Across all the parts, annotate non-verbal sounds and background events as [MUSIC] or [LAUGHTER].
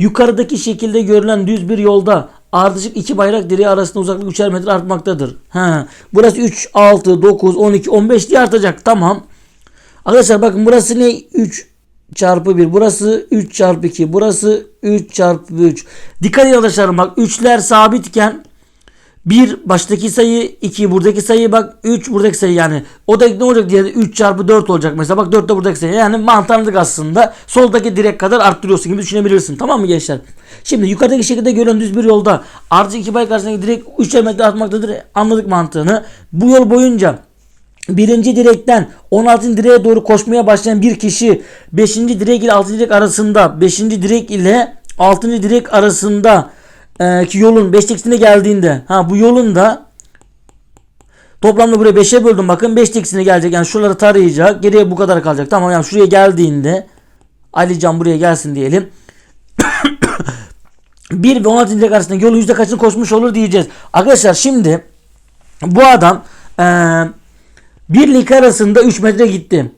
Yukarıdaki şekilde görülen düz bir yolda ardışık iki bayrak direği arasında uzaklık 3'er metre artmaktadır. Ha, burası 3, 6, 9, 12, 15 diye artacak. Tamam. Arkadaşlar bakın burası ne? 3 çarpı 1. Burası 3 çarpı 2. Burası 3 çarpı 3. Dikkat edin arkadaşlarım bak 3'ler sabitken 1 baştaki sayı 2 buradaki sayı bak 3 buradaki sayı yani o da ne olacak diye 3 çarpı 4 olacak mesela bak 4 de buradaki sayı yani mantarlık aslında soldaki direk kadar arttırıyorsun gibi düşünebilirsin tamam mı gençler şimdi yukarıdaki şekilde görülen düz bir yolda ardışık iki bayrak arasındaki direk 3 metre artmaktadır anladık mantığını bu yol boyunca Birinci direkten 16. direğe doğru koşmaya başlayan bir kişi 5. direk ile 6. direk arasında 5. direk ile 6. direk arasında e, ki yolun 5 eksine geldiğinde ha bu yolun da toplamda buraya 5'e böldüm bakın 5 eksine gelecek yani şuraları tarayacak geriye bu kadar kalacak tamam yani şuraya geldiğinde Alican buraya gelsin diyelim [COUGHS] 1 ve 16. direk arasında yolun yüzde kaçını koşmuş olur diyeceğiz arkadaşlar şimdi bu adam eee 1 ile 2 arasında 3 metre gitti.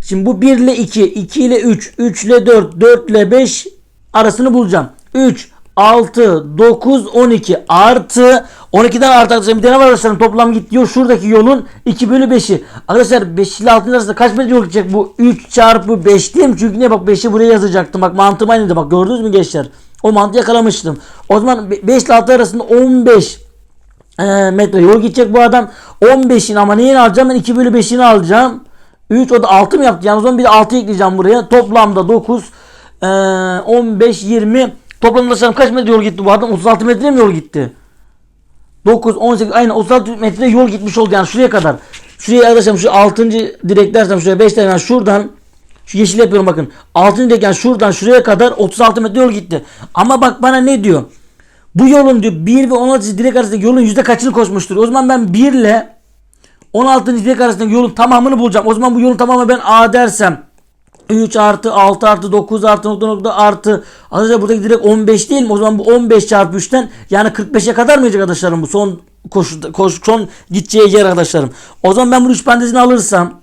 Şimdi bu 1 ile 2, 2 ile 3, 3 ile 4, 4 ile 5 arasını bulacağım. 3, 6, 9, 12 artı 12'den artı arkadaşlar bir tane var arkadaşlar toplam gidiyor şuradaki yolun 2 bölü 5'i. Arkadaşlar 5 ile 6 arasında kaç metre yol gidecek bu? 3 çarpı 5 değil mi? Çünkü ne bak 5'i buraya yazacaktım. Bak mantığım aynıydı bak gördünüz mü gençler? O mantığı yakalamıştım. O zaman 5 ile 6 arasında 15 e, metre yol gidecek bu adam. 15'in ama neyini alacağım? Ben 2 bölü 5'ini alacağım. 3 o da 6 mı yaptı? Yani o zaman bir de 6 ekleyeceğim buraya. Toplamda 9 e, 15 20 toplamda arkadaşlarım kaç metre yol gitti bu adam? 36 metre mi yol gitti? 9 18 aynen 36 metre yol gitmiş oldu yani şuraya kadar. Şuraya arkadaşlar şu 6. direk dersem şuraya 5 tane yani şuradan şu yeşil yapıyorum bakın. 6. direk yani şuradan şuraya kadar 36 metre yol gitti. Ama bak bana ne diyor? Bu yolun diyor 1 ve 16 direk arasındaki yolun yüzde kaçını koşmuştur? O zaman ben 1 ile 16. direk arasındaki yolun tamamını bulacağım. O zaman bu yolun tamamı ben A dersem 3 artı 6 artı 9 artı nokta nokta artı arkadaşlar buradaki direkt 15 değil mi? O zaman bu 15 çarpı 3'ten yani 45'e kadar mı gidecek arkadaşlarım bu son koşu, koş, son gideceği yer arkadaşlarım. O zaman ben bunu 3 parantezini alırsam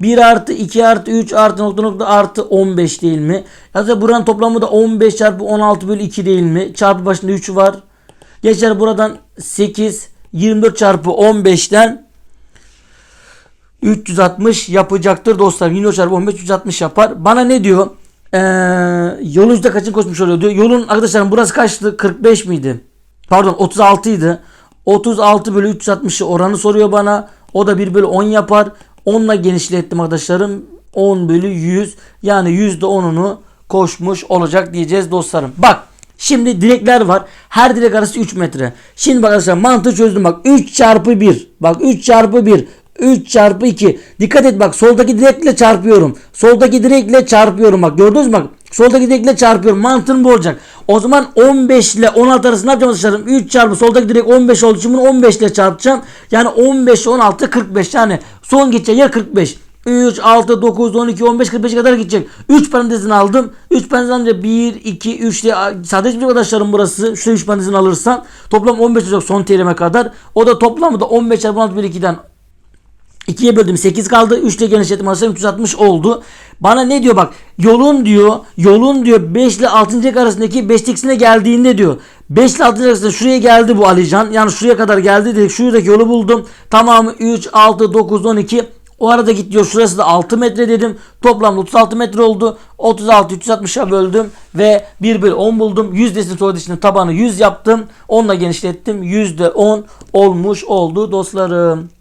1 artı 2 artı 3 artı nokta nokta artı 15 değil mi? Ya buranın toplamı da 15 çarpı 16 bölü 2 değil mi? Çarpı başında 3 var. Geçer buradan 8 24 çarpı 15'ten 360 yapacaktır dostlar. 24 çarpı 15 360 yapar. Bana ne diyor? Ee, yolun yüzde kaçın koşmuş oluyor diyor. Yolun arkadaşlarım burası kaçtı? 45 miydi? Pardon 36 idi. 36 bölü 360'ı oranı soruyor bana. O da 1 bölü 10 yapar. 10'la genişlettim arkadaşlarım. 10 bölü 100 yani %10'unu koşmuş olacak diyeceğiz dostlarım. Bak şimdi direkler var. Her direk arası 3 metre. Şimdi bak arkadaşlar mantığı çözdüm bak. 3 çarpı 1. Bak 3 çarpı 1. 3 çarpı 2. Dikkat et bak soldaki direkle çarpıyorum. Soldaki direkle çarpıyorum bak gördünüz mü bak. Soldaki direkle çarpıyorum. Mantığım bu olacak. O zaman 15 ile 16 arasında yapacağım arkadaşlarım? 3 çarpı soldaki direk 15 olduğu için bunu 15 ile çarpacağım. Yani 15 16 45 yani son gideceği yer 45. 3, 6, 9, 12, 15, 45'e kadar gidecek. 3 parantezini aldım. 3 parantezini alınca 1, 2, 3 diye sadece bir arkadaşlarım burası. Şu 3 parantezini alırsam toplam 15 olacak son terime kadar. O da toplamı da 15 çarpı 16 bölü 2'den 2'ye böldüm 8 kaldı. 3 ile genişlettim arasında 360 oldu. Bana ne diyor bak yolun diyor yolun diyor 5 ile 6. direk arasındaki 5 eksine geldiğinde diyor 5 ile 6. direk arasında şuraya geldi bu Alican. Yani şuraya kadar geldi dedik. Şuradaki yolu buldum. Tamamı 3, 6, 9, 12. O arada git diyor şurası da 6 metre dedim. Toplamda 36 metre oldu. 36 360'a böldüm ve 1 bölü 10 buldum. Yüzdesini dışının tabanı 100 yaptım. 10'la genişlettim. %10 olmuş oldu dostlarım.